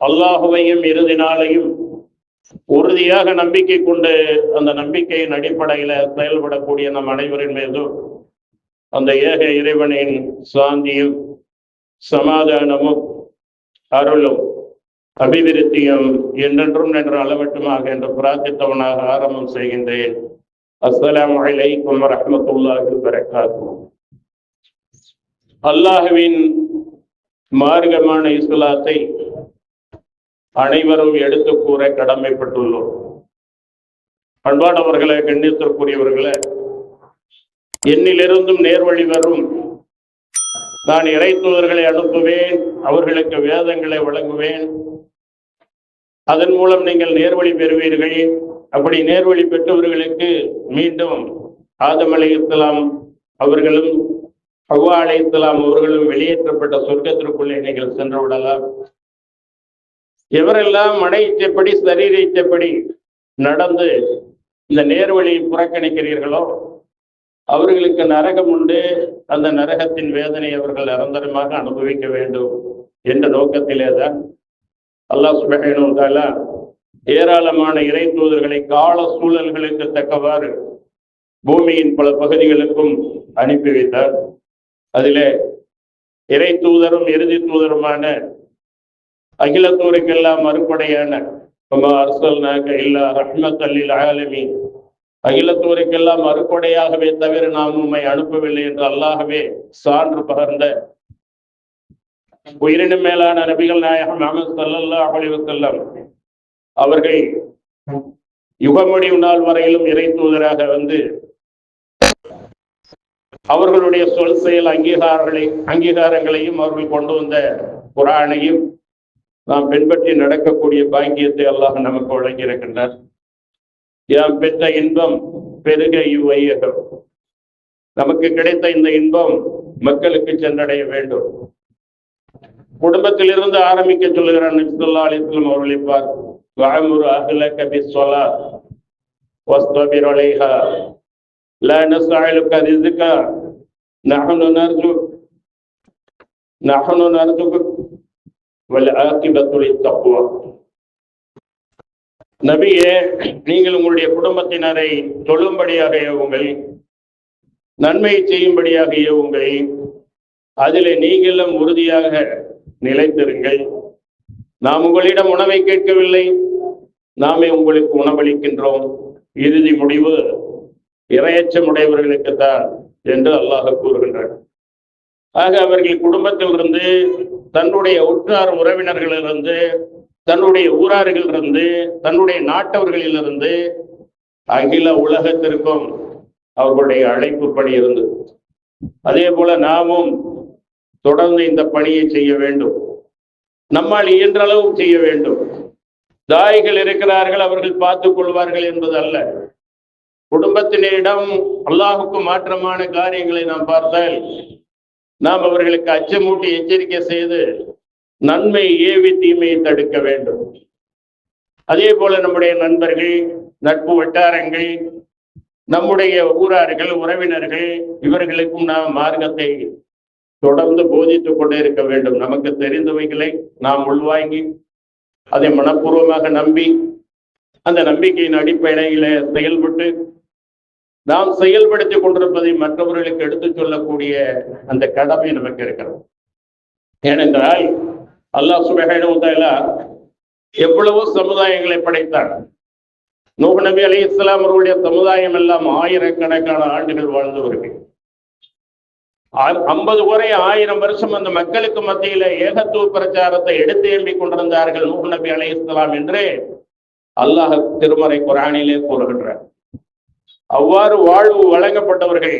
அல்லாஹுவையும் இறுதி நாளையும் உறுதியாக நம்பிக்கை கொண்டு அந்த நம்பிக்கையின் அடிப்படையில செயல்படக்கூடிய நம் அனைவரின் மீதும் அந்த ஏக இறைவனின் சாந்தியும் சமாதானமும் அருளும் அபிவிருத்தியும் என்றென்றும் நின்ற அளவட்டுமாக என்று பிரார்த்தித்தவனாக ஆரம்பம் செய்கின்றேன். அஸ்லாம் வலைக்கும் ரஹமத்துல்லாஹி வரகாத்தும் அல்லாஹுவின் மார்க்கமான இஸ்லாத்தை அனைவரும் எடுத்து கூற கடமைப்பட்டுள்ளோம். பண்பாடவர்களே கண்ணியத்திற்குரியவர்களே என்னிலிருந்தும் நேர்வழி வரும் நான் இறைத்துவர்களை அனுப்புவேன் அவர்களுக்கு வேதங்களை வழங்குவேன். அதன் மூலம் நீங்கள் நேர்வழி பெறுவீர்கள். அப்படி நேர்வழி பெற்றவர்களுக்கு மீண்டும் ஆதம் அலை அவர்களும் ஹவ்வா அலை அவர்களும் வெளியேற்றப்பட்ட சொர்க்கத்திற்குள்ளே நீங்கள் சென்று விடலாம். எவரெல்லாம் மன இச்சப்படி நடந்து இந்த நேர்வழியை புறக்கணிக்கிறீர்களோ அவர்களுக்கு நரகம் உண்டு. அந்த நரகத்தின் வேதனை அவர்கள் நிரந்தரமாக அனுபவிக்க வேண்டும் என்ற நோக்கத்திலே தான் அல்லாஹ் சுபஹானஹு ஏராளமான இறை தூதர்களை கால சூழல்களுக்கு தக்கவாறு பூமியின் பல பகுதிகளுக்கும் அனுப்பி வைத்தார். அதிலே இறை தூதரும் இறுதி தூதருமான அகிலத்தூருக்கெல்லாம் மறுபடையான அரசல்னாக இல்லா ரஹ்மத் அல்லில் ஆலமீன். அகிலத்தூருக்கெல்லாம் அறுப்படையாகவே தவிர நாம் உண்மை அனுப்பவில்லை என்று அல்லாகவே சான்று பகர்ந்த உயிரினும் மேலான நபிகள் நாயகம் அகமது சல்லல்லா அலிவசல்லம் அவர்கள் யுகமுடிவு நாள் வரையிலும் இறை தூதராக வந்து அவர்களுடைய சொல் செயல் அங்கீகாரங்களை அங்கீகாரங்களையும் அவர்கள் கொண்டு வந்த குரானையும் நாம் பின்பற்றி நடக்கக்கூடிய பாக்கியத்தை அல்லாஹ் நமக்கு வழங்கி இருக்கின்றார் யாம் பெற்ற இன்பம் பெருக இவ்வையகம் நமக்கு கிடைத்த இந்த இன்பம் மக்களுக்கு சென்றடைய வேண்டும் குடும்பத்திலிருந்து ஆரம்பிக்க சொல்லுகிறார் நபிசுல்லா அலிஸ்லாம் அவர்களை பார் வாமுரு அஹ்ல கபி சொலா واصطبر عليها لا نسألك رزقا نحن نرجو نحن نرزقك والعاقبة للتقوى நபியே நீங்கள் உங்களுடைய குடும்பத்தினரை தொழும்படியாக ஏவுங்கள் நன்மை செய்யும்படியாக ஏவுங்கள் அதிலே நீங்களும் உறுதியாக நிலைத்திருங்கள். நாம் உங்களிடம் உணவை கேட்கவில்லை நாமே உங்களுக்கு உணவளிக்கின்றோம். இறுதி முடிவு இரையச்சம் உடையவர்களுக்குத்தான் என்று அல்லாஹ் கூறுகின்றார் ஆக அவர்கள் குடும்பத்திலிருந்து தன்னுடைய உற்றார் உறவினர்களிலிருந்து தன்னுடைய ஊரார்களிலிருந்து தன்னுடைய நாட்டவர்களிலிருந்து அகில உலகத்திற்கும் அவர்களுடைய அழைப்பு பணி இருந்தது. அதே போல நாமும் தொடர்ந்து இந்த பணியை செய்ய வேண்டும். நம்மால் இயன்றளவு செய்ய வேண்டும். தாய்கள் இருக்கிறார்கள் அவர்கள் பார்த்துக் கொள்வார்கள் என்பது அல்ல. குடும்பத்தினரிடம் அல்லாஹுக்கு மாற்றமான காரியங்களை நாம் பார்த்தால் நாம் அவர்களுக்கு அச்சமூட்டி எச்சரிக்கை செய்து நன்மை ஏவி தீமையை தடுக்க வேண்டும். அதே போல நம்முடைய நண்பர்கள் நட்பு வட்டாரங்கள் நம்முடைய ஊரார்கள் உறவினர்கள் இவர்களுக்கும் நாம் மார்க்கத்தை தொடர்ந்து போதித்துக் கொண்டே இருக்க வேண்டும். நமக்கு தெரிந்தவைகளை நாம் உள்வாங்கி அதை மனப்பூர்வமாக நம்பி அந்த நம்பிக்கையின் அடிப்படையில செயல்பட்டு நாம் செயல்படுத்தி கொண்டிருப்பதை மற்றவர்களுக்கு எடுத்துச் சொல்லக்கூடிய அந்த கடமை நமக்கு இருக்கிறது. ஏனென்றால் அல்லாஹ் சுபஹானுவத்தாலா எவ்வளவோ சமுதாயங்களை படைத்தார் நூஹ் நபி அலி இஸ்லாம் அவர்களுடைய சமுதாயம் எல்லாம் ஆயிரக்கணக்கான ஆண்டுகள் வாழ்ந்தவர்கள் ஐம்பது முறை ஆயிரம் வருஷம் அந்த மக்களுக்கு மத்தியில ஏகத்துவ பிரச்சாரத்தை எடுத்து எம்பிக் கொண்டிருந்தார்கள் நூஹ் நபி அலி இஸ்லாம் என்று அல்லாஹ் திருமறை குரானிலே கூறுகின்றார். அவ்வாறு வாழ்வு வழங்கப்பட்டவர்கள்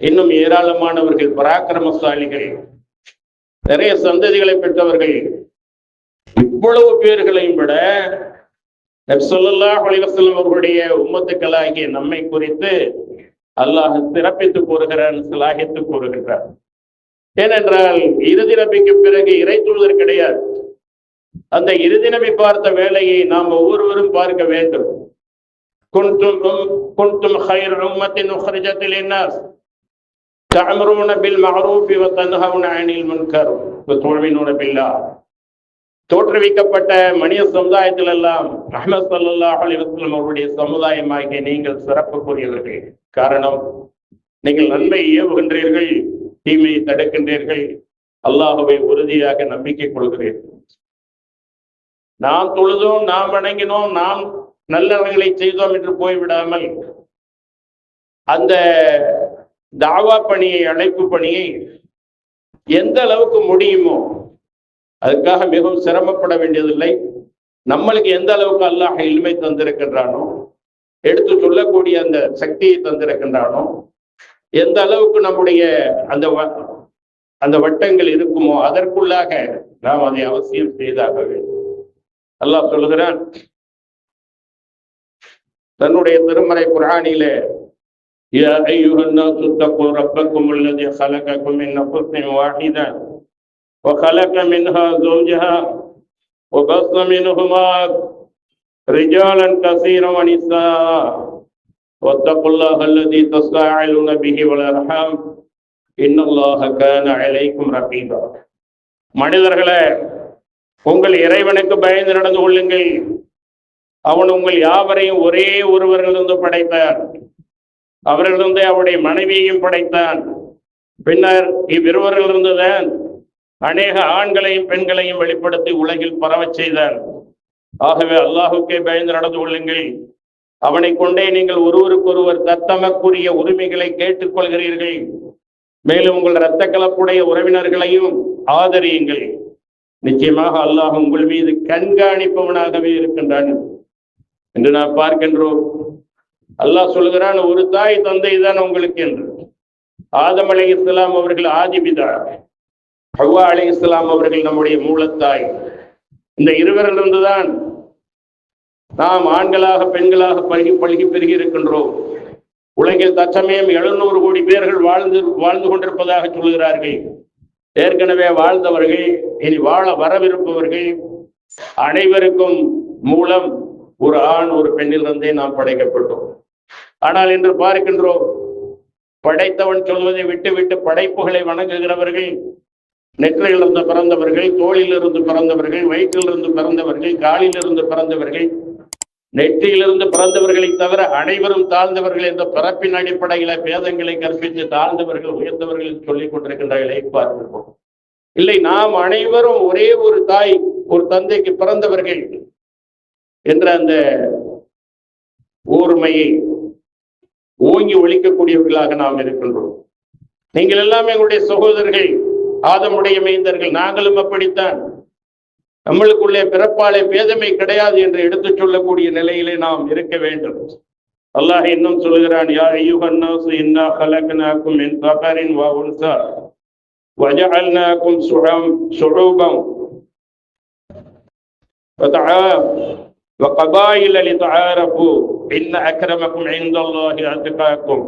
இன்னும் ஏராளமானவர்கள் பராக்கிரமசாலிகள் நிறைய சந்ததிகளை பெற்றவர்கள் இவ்வளவு பேர்களையும் விட நப்சல்லா அலிவசல்லம் அவர்களுடைய உம்மத்துக்களாகிய நம்மை குறித்து அல்லாஹ் சிறப்பித்து கூறுகிறான் சிலாகித்து கூறுகின்றார் ஏனென்றால் இறுதி நபிக்கு பிறகு இறை தூதர் கிடையாது. அந்த இறுதி நபி பார்த்த வேலையை நாம் ஒவ்வொருவரும் பார்க்க வேண்டும். குன்தும் குன்தும் خير أمة أخرجت للناس تأمرون بالمعروف وتنهون عن المنكر وتؤمنون بالله தோற்றுவிக்கப்பட்ட மனித சமுதாயத்தில் எல்லாம் அஹமது சல்லாஹ் அலிவஸ்லம் அவருடைய சமுதாயமாகிய நீங்கள் சிறப்புக்குரியவர்கள் காரணம் நீங்கள் நன்மை ஏவுகின்றீர்கள் தீமையை தடுக்கின்றீர்கள் அல்லாஹுவை உறுதியாக நம்பிக்கை கொள்கிறீர்கள் நாம் தொழுதோம் நாம் வணங்கினோம் நாம் நல்லவர்களை செய்தோம் என்று போய்விடாமல் அந்த தாவா பணியை அழைப்பு பணியை எந்த அளவுக்கு முடியுமோ அதுக்காக மிகவும் சிரமப்பட வேண்டியதில்லை. நம்மளுக்கு எந்த அளவுக்கு அல்லாஹ் இல்மை தந்திருக்கின்றானோ எடுத்து சொல்லக்கூடிய அந்த சக்தியை தந்திருக்கின்றானோ எந்த அளவுக்கு நம்முடைய அந்த அந்த வட்டங்கள் இருக்குமோ அதற்குள்ளாக நாம் அதை அவசியம் செய்தாக வேண்டும். அல்லாஹ் சொல்லுகிறான் தன்னுடைய திருமறை குரானிலே يا أيها الناس اتقوا ربكم الذي خلقكم من نفس واحدة وخلق منها زوجها وبث منهما رجالا كثيرا ونساء واتقوا الله الذي تساءلون به والارحام ان الله كان عليكم رقيبا மனிதர்களே உங்கள் இறைவனுக்கு பயந்து நடந்து கொள்ளுங்கள் அவன் உங்கள் யாவரையும் ஒரே ஒருவரிலிருந்து படைத்தார் அவர்களிருந்து அவருடைய மனைவியையும் படைத்தான். பின்னர் இவ்விருவரிலிருந்துதான் அநேக ஆண்களையும் பெண்களையும் வெளிப்படுத்தி உலகில் பரவச் செய்தான் ஆகவே அல்லாஹுக்கே பயந்து நடந்து கொள்ளுங்கள். அவனை கொண்டே நீங்கள் ஒருவருக்கொருவர் தத்தமக்குரிய உரிமைகளை கேட்டுக்கொள்கிறீர்கள். மேலும் உங்கள் இரத்த கலப்புடைய உறவினர்களையும் ஆதரியுங்கள். நிச்சயமாக அல்லாஹ் உங்கள் மீது கண்காணிப்பவனாகவே இருக்கின்றான். என்று நாம் பார்க்கின்றோம். அல்லாஹ் சொல்கிறான் ஒரு தாய் தந்தை தான் உங்களுக்கு என்று. ஆதம் அலை இஸ்லாம் அவர்கள் ஆதிபிதா ஹவ்வா அலை இஸ்லாம் அவர்கள் நம்முடைய மூலத்தாய். இந்த இருவரிலிருந்துதான் நாம் ஆண்களாக பெண்களாக பழகி பழகி பெருகி இருக்கின்றோம். உலகில் தற்சமயம் எழுநூறு கோடி பேர்கள் வாழ்ந்து வாழ்ந்து கொண்டிருப்பதாக சொல்கிறார்கள் ஏற்கனவே வாழ்ந்தவர்கள் இனி வாழ வரவிருப்பவர்கள் அனைவருக்கும் மூலம் ஒரு ஆண் ஒரு பெண்ணிலிருந்தே நாம் படைக்கப்பட்டோம். ஆனால் இன்று பார்க்கின்றோம் படைத்தவன் சொல்வதை விட்டு விட்டு படைப்புகளை வணங்குகிறவர்கள் நெற்றிலிருந்து பிறந்தவர்கள் தோளிலிருந்து பிறந்தவர்கள் வயிற்றிலிருந்து பிறந்தவர்கள் காலிலிருந்து பிறந்தவர்கள் நெற்றியிலிருந்து பிறந்தவர்களை தவிர அனைவரும் தாழ்ந்தவர்கள் என்ற பிறப்பின் அடிப்படையில பேதங்களை கற்பித்து தாழ்ந்தவர்கள் உயர்ந்தவர்கள் சொல்லிக் கொண்டிருக்கின்றவர்களை பார்க்கிறோம் இல்லை நாம் அனைவரும் ஒரே ஒரு தாய் ஒரு தந்தைக்கு பிறந்தவர்கள் என்ற அந்த ஊர்மையை ஓங்கி ஒழிக்கக்கூடியவர்களாக நாம் இருக்கின்றோம். நீங்கள் எல்லாமே எங்களுடைய சகோதரர்கள் ஆதமுடைய மைந்தர்கள் நாங்களும் அப்படித்தான். நம்மளுக்குள்ளே பிறப்பாலே பேதமை கிடையாது என்று எடுத்துச் சொல்லக்கூடிய நிலையிலே நாம் இருக்க வேண்டும். அல்லாஹ் இன்னும் சொல்கிறான் யா ஐயுகன்னாசு இன்னா கலகனாக்கும் என் பகரின் வா உன்சா வஜஅல்னாக்கும் சுகம் சுரூபம் وقبائل لتعارفوا إن أكرمكم عند الله أتقاكم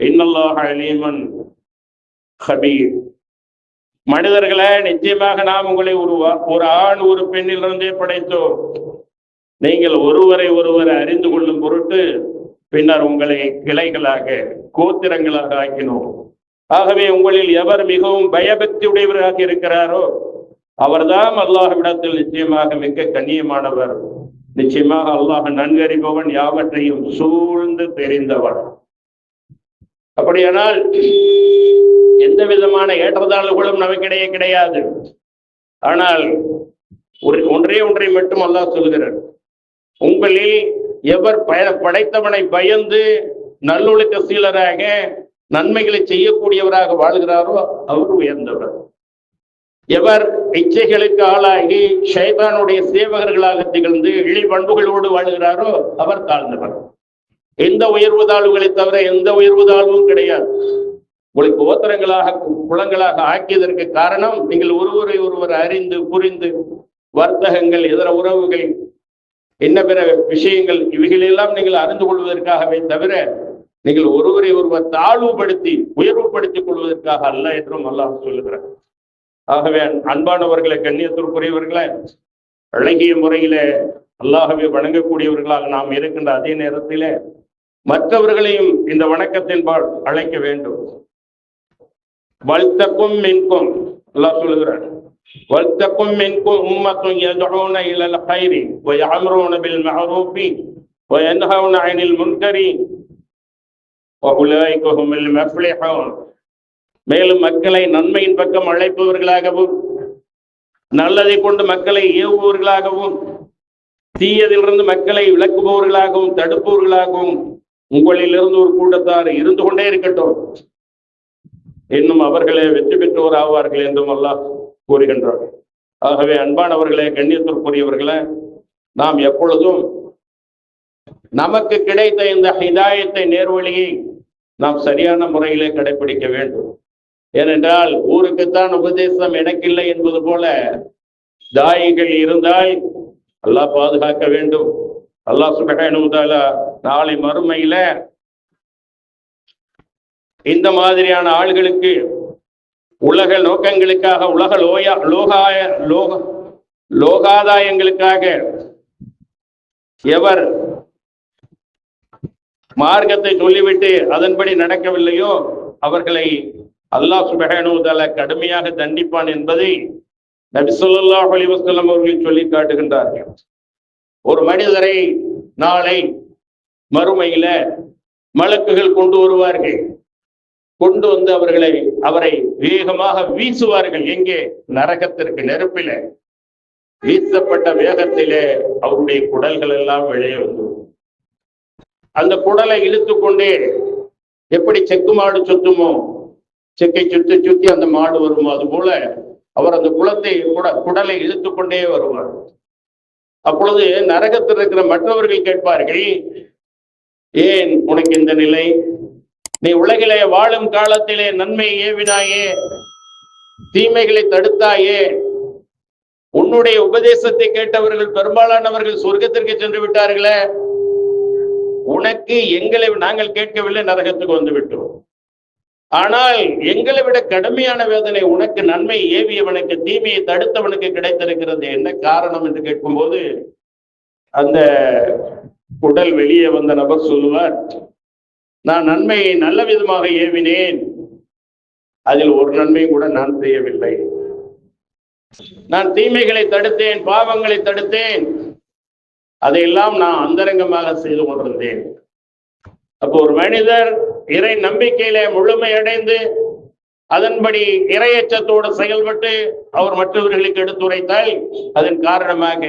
إن الله عليم خبير மனிதர்களே நிச்சயமாக நாம் உங்களை ஒரு ஒரு ஆண் ஒரு பெண்ணிலிருந்தே படைத்தோம் நீங்கள் ஒருவரை ஒருவர் அறிந்து கொள்ளும் பொருட்டு பின்னர் உங்களை கிளைகளாக கோத்திரங்களாக ஆக்கினோம் ஆகவே உங்களில் எவர் மிகவும் பயபக்தி உடையவராக இருக்கிறாரோ அவர்தான் அல்லாஹ்விடத்தில் நிச்சயமாக மிக கண்ணியமானவர் நிச்சயமாக அல்லாஹ் நன்கறிபவன் யாவற்றையும் சூழ்ந்து தெரிந்தவன். அப்படியானால் எந்த விதமான ஏற்றத்தாழ்வுகளும் நமக்கிடையே கிடையாது. ஆனால் ஒரு ஒன்றே ஒன்றை மட்டும் அல்லாஹ் சொல்கிறார் உங்களில் எவர் பய படைத்தவனை பயந்து நல்லொழுக்க சீலராக நன்மைகளை செய்யக்கூடியவராக வாழ்கிறாரோ அவர் உயர்ந்தவர். எவர் இச்சைகளுக்கு ஆளாகி ஷைதானுடைய சேவகர்களாக திகழ்ந்து இழி பண்புகளோடு வாழ்கிறாரோ அவர் தாழ்ந்தவர். எந்த உயர்வு தாழ்வுகளை தவிர எந்த உயர்வு தாழ்வும் கிடையாது. உங்களுக்கு ஓத்திரங்களாக குளங்களாக ஆக்கியதற்கு காரணம் நீங்கள் ஒருவரை ஒருவர் அறிந்து புரிந்து வர்த்தகங்கள் இதர உறவுகள் என்ன பிற விஷயங்கள் இவைகளெல்லாம் நீங்கள் அறிந்து கொள்வதற்காகவே தவிர நீங்கள் ஒருவரை ஒருவர் தாழ்வுபடுத்தி உயர்வுபடுத்திக் கொள்வதற்காக அல்ல என்றும் அல்லாஹ் சொல்லுகிறார் ஆகவே அன்பானவர்களை கண்ணியத்திற்குரியவர்களை அழகிய முறையிலே அல்லாகவே வணங்கக்கூடியவர்களாக நாம் இருக்கின்ற அதே நேரத்திலே மற்றவர்களையும் இந்த வணக்கத்தின்பால் அழைக்க வேண்டும். வல்தக்கும் மின்கும் அல்லாஹ் சொல்லுகிறார் வல்தக்கும் மின்கும் உம்மத்தும் யதுஊன இலல் ஹைரி வ யஅம்ரூன பில் மஅரூஃபி வ என்ன அயனில் முன்கரி வ உலாயிக ஹுமுல் மேலும் மக்களை நன்மையின் பக்கம் அழைப்பவர்களாகவும் நல்லதை கொண்டு மக்களை ஏவுபவர்களாகவும் தீயதிலிருந்து மக்களை விளக்குபவர்களாகவும் தடுப்பவர்களாகவும் உங்களிலிருந்து ஒரு கூட்டத்தார் இருந்து கொண்டே இருக்கட்டும். இன்னும் அவர்களே வெற்றி பெற்றோர் ஆவார்கள் என்றும் அல்லாஹ் கூறுகின்றார் ஆகவே அன்பானவர்களே கண்ணியத்திற்குரியவர்களே நாம் எப்பொழுதும் நமக்கு கிடைத்த இந்த ஹிதாயத்தை நேர்வழியை நாம் சரியான முறையிலே கடைபிடிக்க வேண்டும். ஏனென்றால் ஊருக்குத்தான் உபதேசம் எனக்கில்லை என்பது போல தாயிகள் இருந்தால் அல்லாஹ் பாதுகாக்க வேண்டும். அல்லாஹ் சுபகனுதாலா நாளை மறுமையில இந்த மாதிரியான ஆள்களுக்கு உலக நோக்கங்களுக்காக உலக லோயா லோகாய லோக லோகாதாயங்களுக்காக எவர் மார்க்கத்தை சொல்லிவிட்டு அதன்படி நடக்கவில்லையோ அவர்களை அல்லாஹ் சுபஹானஹு கடுமையாக தண்டிப்பான் என்பதை நபி சொல்லாஹ் அலைஹி வஸல்லம் அவர்கள் சொல்லி காட்டுகின்றார்கள். ஒரு மனிதரை நாளை மறுமையில மலக்குகள் கொண்டு வருவார்கள். கொண்டு வந்து அவர்களை அவரை வேகமாக வீசுவார்கள். எங்கே? நரகத்திற்கு நெருப்பில. வீசப்பட்ட வேகத்திலே அவருடைய குடல்கள் எல்லாம் வெளியே வந்து அந்த குடலை இழுத்து கொண்டே எப்படி செக்கு மாடு சுத்துமோ? செக்கை சுத்தி சுத்தி அந்த மாடு வரும்? அது போல அவர் அந்த குளத்தை கூட குடலை இழுத்து கொண்டே வருவார். அப்பொழுது நரகத்தில் இருக்கிற மற்றவர்கள் கேட்பார்கள் ஏன் உனக்கு இந்த நிலை? நீ உலகிலே வாழும் காலத்திலே நன்மை ஏவினாயே தீமைகளை தடுத்தாயே. உன்னுடைய உபதேசத்தை கேட்டவர்கள் பெரும்பாலானவர்கள் சொர்க்கத்திற்கு சென்று விட்டார்களே. உனக்கு எங்களை நாங்கள் கேட்கவில்லை நரகத்துக்கு வந்து விட்டோம். ஆனால் எங்களை விட கடுமையான வேதனை உனக்கு நன்மை ஏவியவனுக்கு தீமையை தடுத்தவனுக்கு கிடைத்திருக்கிறது. என்ன காரணம் என்று கேட்கும்போது அந்த உடல் வெளியே வந்த நபர் சொல்லுவார் நான் நன்மையை நல்ல விதமாக ஏவினேன். அதில் ஒரு நன்மை கூட நான் செய்யவில்லை. நான் தீமைகளை தடுத்தேன் பாவங்களை தடுத்தேன். அதையெல்லாம் நான் அந்தரங்கமாக செய்து கொண்டிருந்தேன். அப்போ ஒரு மனிதர் இறை நம்பிக்கையில முழுமையடைந்து அதன்படி இரையச்சத்தோடு செயல்பட்டு அவர் மற்றவர்களுக்கு எடுத்துரைத்தால் அதன் காரணமாக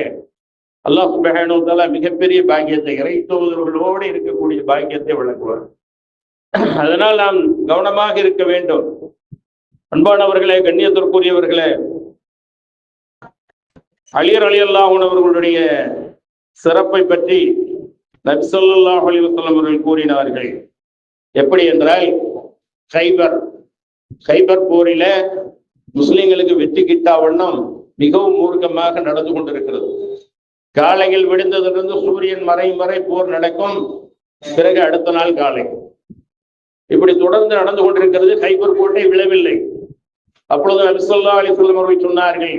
அல்லாஹ் சுபஹானு மிகப்பெரிய பாக்கியத்தை இறை தூதர்களோடு இருக்கக்கூடிய பாக்கியத்தை வழங்குவார். அதனால் நாம் கவனமாக இருக்க வேண்டும். அன்பானவர்களே கண்ணியத்திற்குரியவர்களே அலியர் அலி அல்லாஹூன் அவர்களுடைய சிறப்பை பற்றி நபிசல்லாஹ் ஸல்லல்லாஹு அவர்கள் கூறினார்கள். எப்படி என்றால் கைபர். கைபர் போரில முஸ்லிம்களுக்கு வெற்றி கிட்டா வண்ணம் மிகவும் மூர்க்கமாக நடந்து கொண்டிருக்கிறது. காலையில் விடுந்ததிலிருந்து சூரியன் மறையும் வரை போர் நடக்கும். பிறகு அடுத்த நாள் காலை. இப்படி தொடர்ந்து நடந்து கொண்டிருக்கிறது. கைபர் கோட்டை விழவில்லை. அப்பொழுது நபி ஸல்லல்லாஹு அவர்கள் சொன்னார்கள்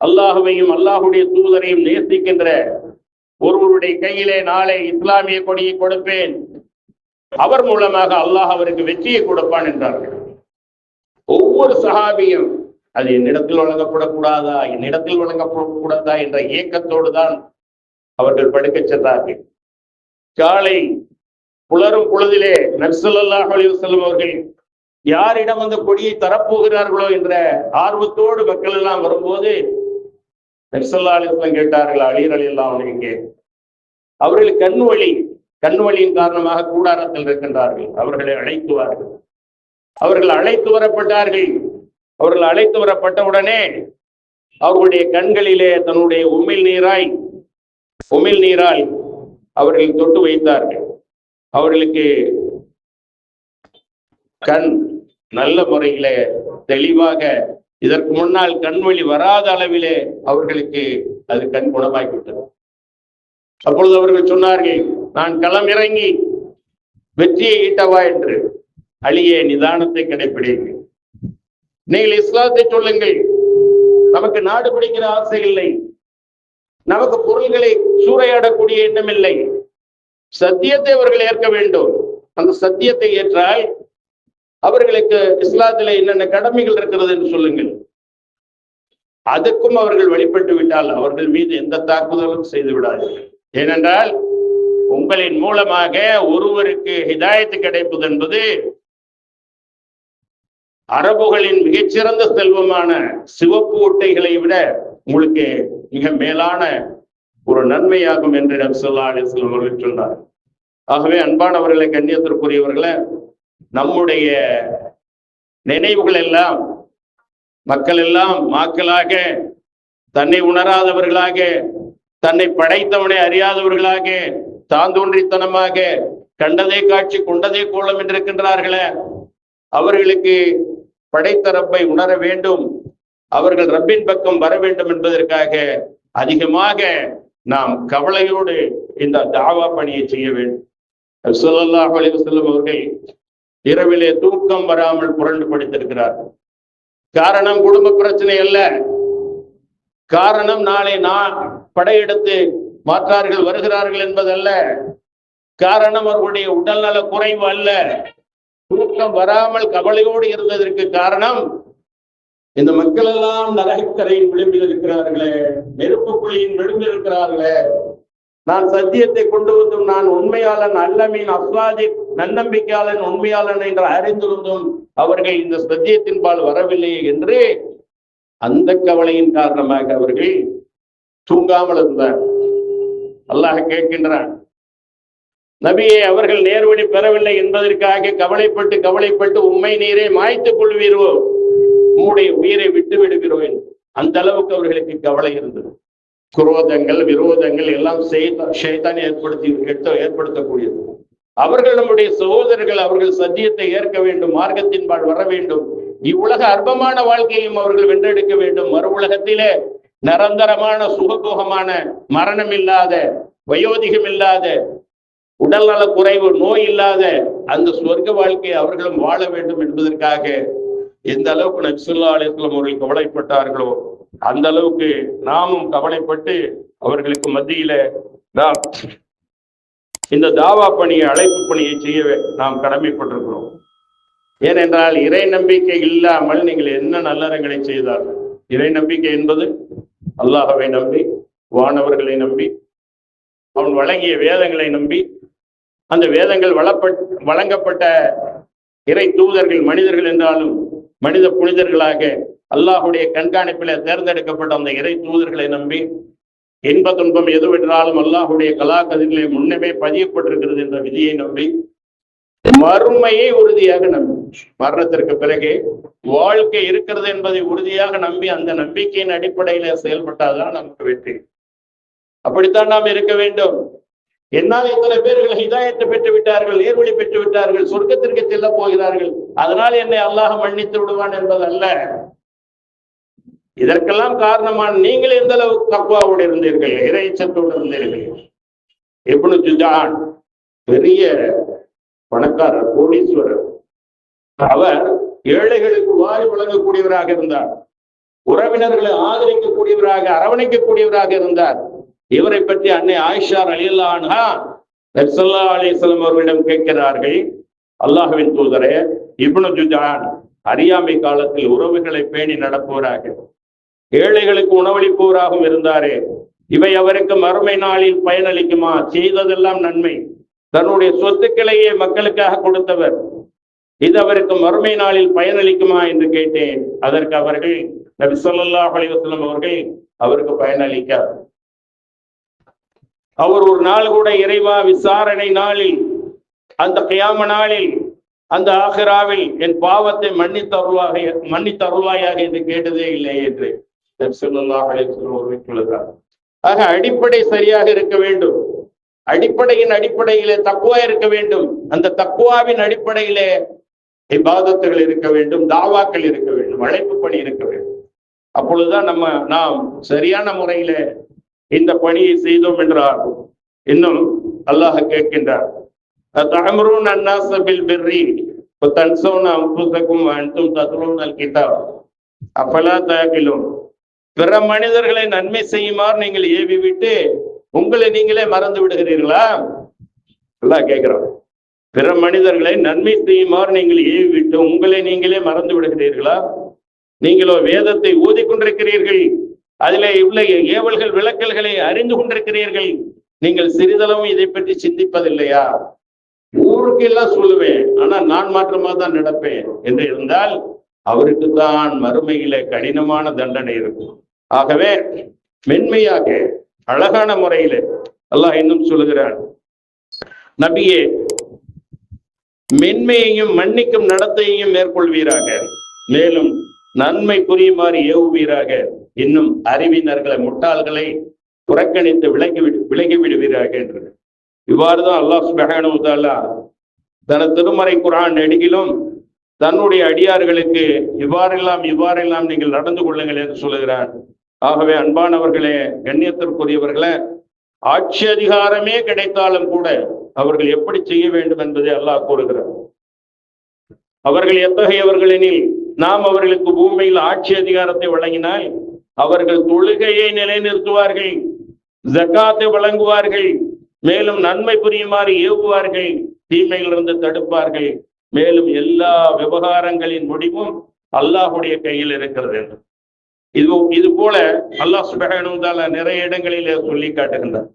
அல்லாஹுவையும் அல்லாஹுடைய தூதரையும் நேசிக்கின்ற ஒருவருடைய கையிலே நாளை இஸ்லாமிய கொடியை கொடுப்பேன். அவர் மூலமாக அல்லாஹ் அவருக்கு வெற்றியை கொடுப்பான் என்றார்கள். ஒவ்வொரு சஹாபியும் அது என்னிடத்தில் வழங்கப்படக்கூடாதா என்னிடத்தில் வழங்கப்படக்கூடாதா என்ற ஏக்கத்தோடு தான் அவர்கள் படுக்கச் சென்றார்கள். காலை புலரும் பொழுதிலே நர்சல்லாஹ் அலிவசல்லம் அவர்கள் யாரிடம் அந்த கொடியை தரப்போகிறார்களோ என்ற ஆர்வத்தோடு மக்கள் எல்லாம் வரும்போது நர்சல்லா அலிஸ்லாம் கேட்டார்கள் அலிர் அலி எல்லாம் எங்கே அவர்கள் கண் வழி கண் வழியின் காரணமாக கூடாரத்தில் இருக்கின்றார்கள் அவர்களை அழைத்துவார்கள் அவர்கள் அழைத்து வரப்பட்டார்கள். அவர்கள் அழைத்து வரப்பட்ட உடனே அவர்களுடைய கண்களிலே தன்னுடைய உமிழ் நீராய் உமிழ் நீராய் அவர்கள் தொட்டு வைத்தார்கள். அவர்களுக்கு கண் நல்ல முறையிலே தெளிவாக இதற்கு முன்னால் கண்வழி வராத அளவிலே அவர்களுக்கு அது கண் குணமாகிவிட்டது அப்பொழுது அவர்கள் சொன்னார்கள் நான் களம் இறங்கி வெற்றியை ஈட்டவா என்று அழியே நிதானத்தை கடைபிடிங்கள் நீங்கள் இஸ்லாத்தை சொல்லுங்கள். நமக்கு நாடு பிடிக்கிற ஆசை இல்லை. நமக்கு பொருள்களை சூறையாடக்கூடிய எண்ணம் இல்லை. சத்தியத்தை அவர்கள் ஏற்க வேண்டும். அந்த சத்தியத்தை ஏற்றால் அவர்களுக்கு இஸ்லாத்தில என்னென்ன கடமைகள் இருக்கிறது என்று சொல்லுங்கள். அதுக்கும் அவர்கள் வழிபட்டு விட்டால் அவர்கள் மீது எந்த தாக்குதலும் செய்து விடாதீர்கள் ஏனென்றால் உங்களின் மூலமாக ஒருவருக்கு ஹிதாயத்து கிடைப்பது என்பது அரபுகளின் மிகச்சிறந்த செல்வமான சிவப்பு ஒட்டைகளை விட உங்களுக்கு மிக மேலான ஒரு நன்மையாகும் என்று நபிசல்லா அலிஸ்லாம் அவர்கள் சொன்னார் ஆகவே அன்பானவர்களை கண்ணியத்திற்குரியவர்களை நம்முடைய நினைவுகள் எல்லாம் மக்கள் எல்லாம் மாக்களாக தன்னை உணராதவர்களாக தன்னை படைத்தவனை அறியாதவர்களாக தாந்தோன்றித்தனமாக கண்டதே காட்சி கொண்டதே கோலம் என்றிருக்கின்றார்களே. அவர்களுக்கு படைத்த ரப்பை உணர வேண்டும். அவர்கள் ரப்பின் பக்கம் வர வேண்டும் என்பதற்காக அதிகமாக நாம் கவலையோடு இந்த தாவா பணியை செய்ய வேண்டும். சுல்லாஹ் அலி வசல்லம் அவர்கள் இரவிலே தூக்கம் வராமல் புரண்டு படித்திருக்கிறார். காரணம் குடும்ப பிரச்சனை அல்ல. காரணம் நாளை நான் படையெடுத்து மாற்றார்கள் வருகிறார்கள் என்பதல்ல. காரணம் அவர்களுடைய உடல்நல குறைவு அல்ல. தூக்கம் வராமல் கவலையோடு இருந்ததற்கு காரணம் இந்த மக்கள் எல்லாம் நரகக்கரையின் விளிம்பில் இருக்கிறார்களே நெருப்பு குழியின் விளிம்பில் இருக்கிறார்களே நான் சத்தியத்தை கொண்டு வந்தும் நான் உண்மையாளன் அல்லமீன் அஸ்வாதி நன்னம்பிக்கையாளன் உண்மையாளன் என்று அறிந்திருந்தும் அவர்கள் இந்த சத்தியத்தின் பால் வரவில்லை என்று அந்த கவலையின் காரணமாக அவர்கள் தூங்காமல் இருந்தார். அல்லாஹ் கேட்கின்றான். நபியை அவர்கள் நேர்வழி பெறவில்லை என்பதற்காக கவலைப்பட்டு கவலைப்பட்டு உண்மை நீரை மாய்த்துக் கொள்வீரோ? உம்முடைய உயிரை விட்டு விடுகிறோம். என்று. அந்த அளவுக்கு அவர்களுக்கு கவலை இருந்தது. குரோதங்கள் விரோதங்கள் எல்லாம் செய்தான் ஏற்படுத்தி ஏற்படுத்தக்கூடியது. அவர்கள் நம்முடைய சகோதரர்கள் அவர்கள் சத்தியத்தை ஏற்க வேண்டும் மார்க்கத்தின்பால் வர வேண்டும். இவ்வுலக அற்பமான வாழ்க்கையும் அவர்கள் வென்றெடுக்க வேண்டும். மறு உலகத்திலே நிரந்தரமான சுகபோகமான மரணம் இல்லாத வயோதிகம் இல்லாத உடல்நல குறைவு நோய் இல்லாத அந்த சொர்க்க வாழ்க்கையை அவர்களும் வாழ வேண்டும் என்பதற்காக எந்த அளவுக்கு நபிசுல்லா அலிஸ்லாம் அவர்கள் கவலைப்பட்டார்களோ அந்த அளவுக்கு நாமும் கவலைப்பட்டு அவர்களுக்கு மத்தியில நாம் இந்த தாவா பணியை அழைப்பு பணியை செய்ய நாம் கடமைப்பட்டிருக்கிறோம். ஏனென்றால் இறை நம்பிக்கை இல்லாமல் நீங்கள் என்ன நல்லறங்களை செய்தார்கள் இறை நம்பிக்கை என்பது அல்லாஹவை நம்பி வானவர்களை நம்பி அவன் வழங்கிய வேதங்களை நம்பி அந்த வேதங்கள் வளப்பட் வழங்கப்பட்ட இறை தூதர்கள் மனிதர்கள் என்றாலும் மனித புனிதர்களாக அல்லாஹுடைய கண்காணிப்பில தேர்ந்தெடுக்கப்பட்ட அந்த இறை தூதர்களை நம்பி இன்ப துன்பம் எதுவென்றாலும் அல்லாஹுடைய கலாக்கதிரிலே முன்னமே பதியப்பட்டிருக்கிறது என்ற விதியை நம்பி மறுமையை உறுதியாக நம்பி. மரணத்திற்கு பிறகு வாழ்க்கை இருக்கிறது என்பதை உறுதியாக நம்பி அந்த நம்பிக்கையின் அடிப்படையில செயல்பட்டாதான் நமக்கு வெற்றி. அப்படித்தான் நாம் இருக்க வேண்டும். என்னால் இத்தனை பேர்கள் ஹிதாயத்தை பெற்று விட்டார்கள் நேர்வழி பெற்று விட்டார்கள் சொர்க்கத்திற்கு செல்ல போகிறார்கள். அதனால் என்னை அல்லாஹ் மன்னித்து விடுவான் என்பதல்ல. இதற்கெல்லாம் காரணமான நீங்கள் எந்த அளவுக்கு தக்குவாவோடு இருந்தீர்கள் இறைச்சத்தோடு இருந்தீர்கள்? எப்படி ஜுஜான் பெரிய பணக்காரர் கோடீஸ்வரர். அவர் ஏழைகளுக்கு வாரி வழங்கக்கூடியவராக இருந்தார். உறவினர்களை ஆதரிக்கக்கூடியவராக அரவணைக்கக்கூடியவராக இருந்தார். இவரை பற்றி அன்னை ஆயிஷா அலியல்லான்ஹா நபிசல்லா அலிஸ்லாம் அவர்களிடம் கேட்கிறார்கள். அல்லாஹுவின் தூதரே இப்னு ஜுஜான் அறியாமை காலத்தில் உறவுகளை பேணி நடப்பவராக ஏழைகளுக்கு உணவளிப்பவராகவும் இருந்தாரே. இவை அவருக்கு மறுமை நாளில் பயனளிக்குமா? செய்ததெல்லாம் நன்மை. தன்னுடைய சொத்துக்களையே மக்களுக்காக கொடுத்தவர். இது அவருக்கு மறுமை நாளில் பயனளிக்குமா என்று கேட்டேன். அதற்கு அவர்கள் நபி ஸல்லல்லாஹு அலைஹி அவர்கள் அவருக்கு பயனளிக்கார் அவர் ஒரு நாள் கூட இறைவா விசாரணை நாளில் அந்த கியாம நாளில் அந்த ஆகிராவில் என் பாவத்தை மன்னித்தருள்வாக மன்னித்தருள்வாயாக என்று கேட்டதே இல்லை என்று சொல்லுகிறார். ஆக அடிப்படை சரியாக இருக்க வேண்டும். அடிப்படையின் அடிப்படையிலே தக்குவா இருக்க வேண்டும். அந்த தக்குவாவின் அடிப்படையிலே இபாதத்துகள் இருக்க வேண்டும் தாவாக்கள் இருக்க வேண்டும் அழைப்பு பணி இருக்க வேண்டும். அப்பொழுதுதான் நம்ம நாம் சரியான முறையில இந்த பணியை செய்தோம் என்றார். இன்னும் அல்லாஹ் கேட்கின்றார். தஅம்ருன் அன்னாஸ பெர்ரி பிர்ரி வதன்சௌன அன்ஃபுஸக்கும் வஅன்தும் தத்லூனல் பிற மனிதர்களை நன்மை செய்யுமாறு நீங்கள் ஏவி விட்டு உங்களை நீங்களே மறந்து விடுகிறீர்களா? எல்லாம் கேட்கிறோம் பிற மனிதர்களை நன்மை செய்யுமாறு நீங்கள் ஏவி விட்டு உங்களை நீங்களே மறந்து விடுகிறீர்களா? நீங்களோ வேதத்தை ஊதிக்கொண்டிருக்கிறீர்கள் அதிலே உள்ள ஏவல்கள் விளக்கல்களை அறிந்து கொண்டிருக்கிறீர்கள். நீங்கள் சிறிதளவும் இதை பற்றி சிந்திப்பதில்லையா? ஊருக்கு எல்லாம் சொல்லுவேன் ஆனா நான் மாற்றமா தான் நடப்பேன் என்று இருந்தால் அவருக்கு தான் மறுமையில கடினமான தண்டனை இருக்கும். ஆகவே மென்மையாக அழகான முறையில அல்லாஹ் இன்னும் சொல்லுகிறான் நபியே மென்மையையும் மன்னிக்கும் நடத்தையையும் மேற்கொள்வீராக. மேலும் நன்மை புரியுமாறு ஏவுவீராக. இன்னும் அறிவினர்களை முட்டாள்களை புறக்கணித்து விலகி விலகி விடுவீராக என்று இவ்வாறுதான் அல்லாஹ் சுபஹானு தன திருமறை குரான் நெடுகிலும் தன்னுடைய அடியார்களுக்கு இவ்வாறெல்லாம் இவ்வாறெல்லாம் நீங்கள் நடந்து கொள்ளுங்கள் என்று சொல்லுகிறார் ஆகவே அன்பானவர்களே கண்ணியத்திற்குரியவர்களே ஆட்சி அதிகாரமே கிடைத்தாலும் கூட அவர்கள் எப்படி செய்ய வேண்டும் என்பதை அல்லாஹ் கூறுகிறார் அவர்கள் எத்தகையவர்களெனில் நாம் அவர்களுக்கு பூமியில் ஆட்சி அதிகாரத்தை வழங்கினால் அவர்கள் தொழுகையை நிலைநிறுத்துவார்கள் ஜக்காத்தை வழங்குவார்கள் மேலும் நன்மை புரியுமாறு ஏவுவார்கள் தீமையிலிருந்து தடுப்பார்கள். மேலும் எல்லா விவகாரங்களின் முடிவும் அல்லாஹுடைய கையில் இருக்கிறது என்று. இது இது போல அல்லாஹ் சுபகான நிறைய இடங்களில் சொல்லி காட்டுகின்றார்.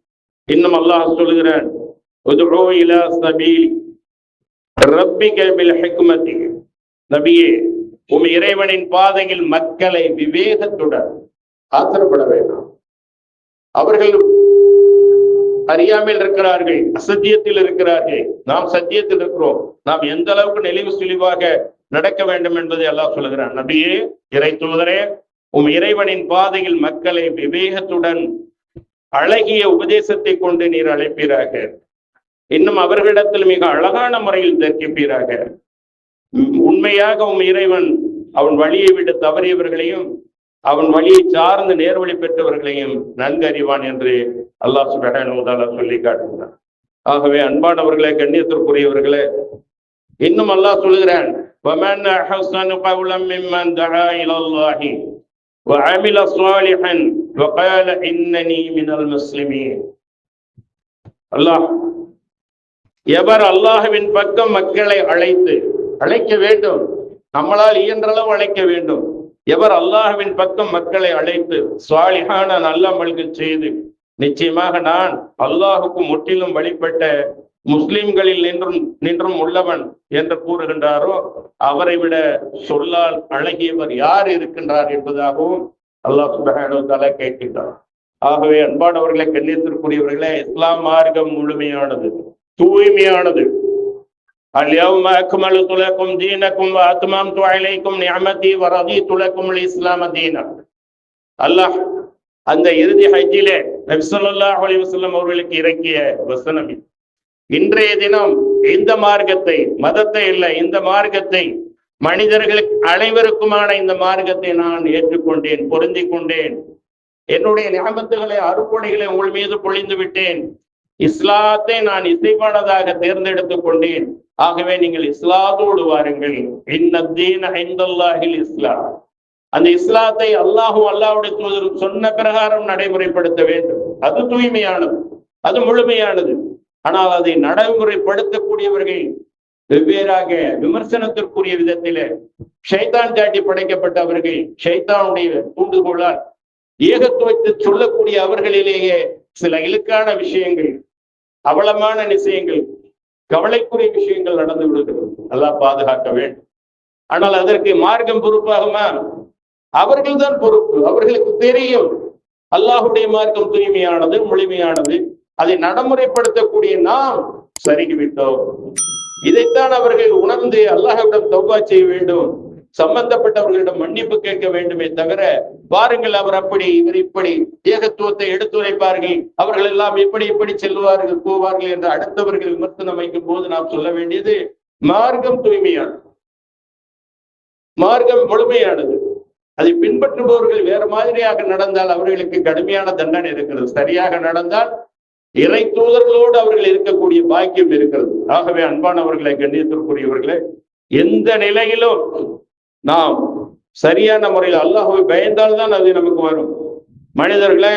இன்னும் அல்லாஹ் சொல்லுகிறான் நபியே உம் இறைவனின் பாதையில் மக்களை விவேகத்துடன் ஆத்திரப்பட வேண்டாம். அவர்கள் அறியாமல் இருக்கிறார்கள் அசத்தியத்தில் இருக்கிறார்கள். நாம் சத்தியத்தில் இருக்கிறோம். நாம் எந்த அளவுக்கு நெளிவு சுழிவாக நடக்க வேண்டும் என்பதை எல்லாம் சொல்லுகிறான். நபியே இறை தூதரே உம் இறைவனின் பாதையில் மக்களை விவேகத்துடன் அழகிய உபதேசத்தை கொண்டு நீர் அழைப்பீராக. இன்னும் அவர்களிடத்தில் மிக அழகான முறையில் தற்கிப்பீராக உண்மையாக உம் இறைவன் அவன் வழியை விட்டு தவறியவர்களையும் அவன் வழியை சார்ந்து நேர்வழி பெற்றவர்களையும் நன்கு அறிவான் என்று அல்லாஹ் சுபஹானுதாலா சொல்லி காட்டுகிறான் ஆகவே அன்பானவர்களே கண்ணியத்திற்குரியவர்களே இன்னும் அல்லாஹ் சொல்லுகிறான் ومن أحسن قولا ممن دعا إلى الله وعمل صالحا وقال إنني من المسلمين அல்லாஹ் எவர் அல்லாஹுவின் பக்கம் மக்களை அழைத்து அழைக்க வேண்டும். நம்மளால் இயன்றளவு அழைக்க வேண்டும். எவர் அல்லாஹுவின் பக்கம் மக்களை அழைத்து சுவாலிகான நல்லமல்கள் செய்து நிச்சயமாக நான் அல்லாஹுக்கு முற்றிலும் வழிபட்ட முஸ்லிம்களில் நின்றும் நின்றும் உள்ளவன் என்று கூறுகின்றாரோ அவரை விட சொல்லால் அழகியவர் யார் இருக்கின்றார் என்பதாகவும் அல்லாஹ் சுபஹானு கேட்கின்றார் ஆகவே அன்பானவர்களை கண்ணியத்திற்குரியவர்களே இஸ்லாம் மார்க்கம் முழுமையானது தூய்மையானது. اليوم أكملت لكم دينكم وأتممت عليكم نعمتي ورضيت لكم الإسلام دينا அல்லாஹ் அந்த இறுதி ஹஜ்ஜிலே நபிசல்லாஹ் அலி வசல்லம் அவர்களுக்கு இறக்கிய வசனம் இன்றைய தினம் இந்த மார்க்கத்தை மதத்தை இல்லை இந்த மார்க்கத்தை மனிதர்களுக்கு அனைவருக்குமான இந்த மார்க்கத்தை நான் ஏற்றுக்கொண்டேன் பொருந்தி கொண்டேன் என்னுடைய நியமத்துகளை அறுப்படைகளை உங்கள் மீது பொழிந்து விட்டேன் இஸ்லாத்தை நான் இசைப்பானதாக தேர்ந்தெடுத்துக் கொண்டேன் ஆகவே நீங்கள் இஸ்லாத்தோடு வாருங்கள். இஸ்லாம். அந்த இஸ்லாத்தை அல்லாஹும் அல்லாவுடைய தூதரும் சொன்ன பிரகாரம் நடைமுறைப்படுத்த வேண்டும். அது தூய்மையானது. அது முழுமையானது. ஆனால் அதை நடைமுறைப்படுத்தக்கூடியவர்கள் வெவ்வேறாக விமர்சனத்திற்குரிய விதத்தில ஷைத்தான் சாட்டி படைக்கப்பட்டவர்கள் ஷைத்தானுடைய தூண்டுகோளால் ஏகத்துவத்தை சொல்லக்கூடிய அவர்களிலேயே சில இழுக்கான விஷயங்கள் அவலமான நிச்சயங்கள் கவலைக்குரிய விஷயங்கள் நடந்து விடுகிறது. நல்லா பாதுகாக்க வேண்டும். ஆனால் அதற்கு மார்க்கம் பொறுப்பாகுமா? அவர்கள் தான் பொறுப்பு. அவர்களுக்கு தெரியும். அல்லாஹுடைய மார்க்கம் தூய்மையானது முழுமையானது. அதை நடைமுறைப்படுத்தக்கூடிய நாம் சருகிவிட்டோம். இதைத்தான் அவர்கள் உணர்ந்து அல்லாஹ்விடம் தௌபா செய்ய வேண்டும். சம்பந்தப்பட்டவர்களிடம் மன்னிப்பு கேட்க வேண்டுமே தவிர பாருங்கள் அவர் அப்படி இவர் இப்படி ஏகத்துவத்தை எடுத்துரைப்பார்கள் அவர்கள் எல்லாம் இப்படி இப்படி செல்வார்கள் போவார்கள் என்று அடுத்தவர்கள் விமர்சனம் வைக்கும் போது நாம் சொல்ல வேண்டியது மார்க்கம் தூய்மையானது. மார்க்கம் முழுமையானது. அதை பின்பற்றுபவர்கள் வேற மாதிரியாக நடந்தால் அவர்களுக்கு கடுமையான தண்டனை இருக்கிறது. சரியாக நடந்தால் இறை தூதர்களோடு அவர்கள் இருக்கக்கூடிய பாக்கியம் இருக்கிறது. ஆகவே அன்பானவர்களை கண்ணியத்திற்குரியவர்களே எந்த நிலையிலும் நாம் சரியான முறையில் அல்லாஹுவை பயந்தால்தான் அது நமக்கு வரும். மனிதர்களை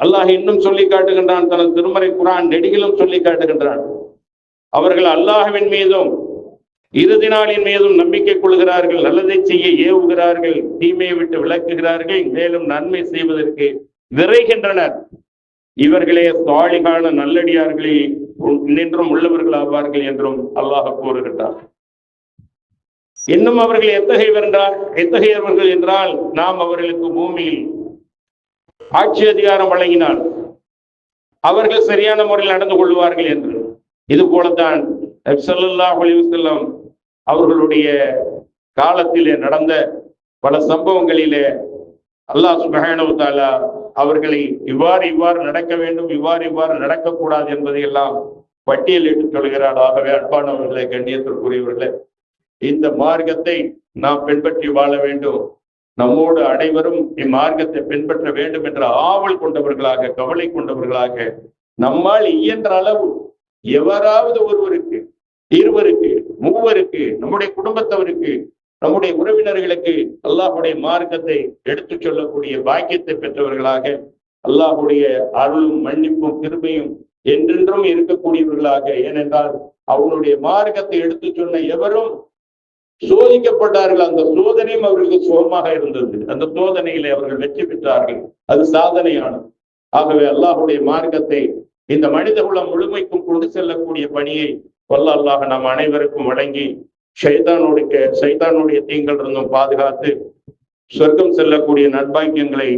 அல்லாஹ் இன்னும் சொல்லி காட்டுகின்றான் தனது திருமறை குரான் நெடுகிலும் சொல்லி காட்டுகின்றான். அவர்கள் அல்லாஹுவின் மீதும் இறுதி நாளின் மீதும் நம்பிக்கை கொள்கிறார்கள் நல்லதை செய்ய ஏவுகிறார்கள் தீமையை விட்டு விளக்குகிறார்கள் மேலும் நன்மை செய்வதற்கு விரைகின்றனர். இவர்களே சாலிகான நல்லடியார்களே நின்றும் உள்ளவர்கள் ஆவார்கள் என்றும் அல்லாஹ் கூறுகின்றார் இன்னும் அவர்கள் எத்தகையவர் என்றால் எத்தகையவர்கள் என்றால் நாம் அவர்களுக்கு பூமியில் ஆட்சி அதிகாரம் வழங்கினால் அவர்கள் சரியான முறையில் நடந்து கொள்வார்கள் என்று. இது போலத்தான் ஸல்லல்லாஹு அலைஹி அவர்களுடைய காலத்திலே நடந்த பல சம்பவங்களிலே அல்லாஹ் சுப்ஹானஹு தஆலா அவர்களை இவ்வாறு இவ்வாறு நடக்க வேண்டும் இவ்வாறு இவ்வாறு நடக்கக்கூடாது என்பதை எல்லாம் பட்டியலிட்டு சொல்கிறார். ஆகவே அன்பானவர்களே கண்ணியத்திற்குரியவர்களே இந்த மார்க்கத்தை நாம் பின்பற்றி வாழ வேண்டும். நம்மோடு அனைவரும் இம்மார்க்கத்தை பின்பற்ற வேண்டும் என்ற ஆவல் கொண்டவர்களாக கவலை கொண்டவர்களாக நம்மால் இயன்ற அளவு எவராவது ஒருவருக்கு இருவருக்கு மூவருக்கு நம்முடைய குடும்பத்தவருக்கு நம்முடைய உறவினர்களுக்கு அல்லாஹுடைய மார்க்கத்தை எடுத்துச் சொல்லக்கூடிய பாக்கியத்தை பெற்றவர்களாக அல்லாஹுடைய அருளும் மன்னிப்பும் கிருபையும் என்றென்றும் இருக்கக்கூடியவர்களாக ஏனென்றால் அவனுடைய மார்க்கத்தை எடுத்துச் சொன்ன எவரும் சோதிக்கப்பட்டார்கள். அந்த சோதனையும் அவர்களுக்கு சுகமாக இருந்தது. அந்த சோதனையிலே அவர்கள் வெற்றி பெற்றார்கள். அது சாதனையானது. ஆகவே அல்லாஹுடைய மார்க்கத்தை இந்த மனித குலம் முழுமைக்கும் கொண்டு செல்லக்கூடிய பணியை வல்ல அல்லாஹ் நாம் அனைவருக்கும் வழங்கி சைதானுடைய சைதானுடைய தீங்கள் இருந்தும் பாதுகாத்து சொர்க்கம் செல்லக்கூடிய நட்பாக்கியங்களை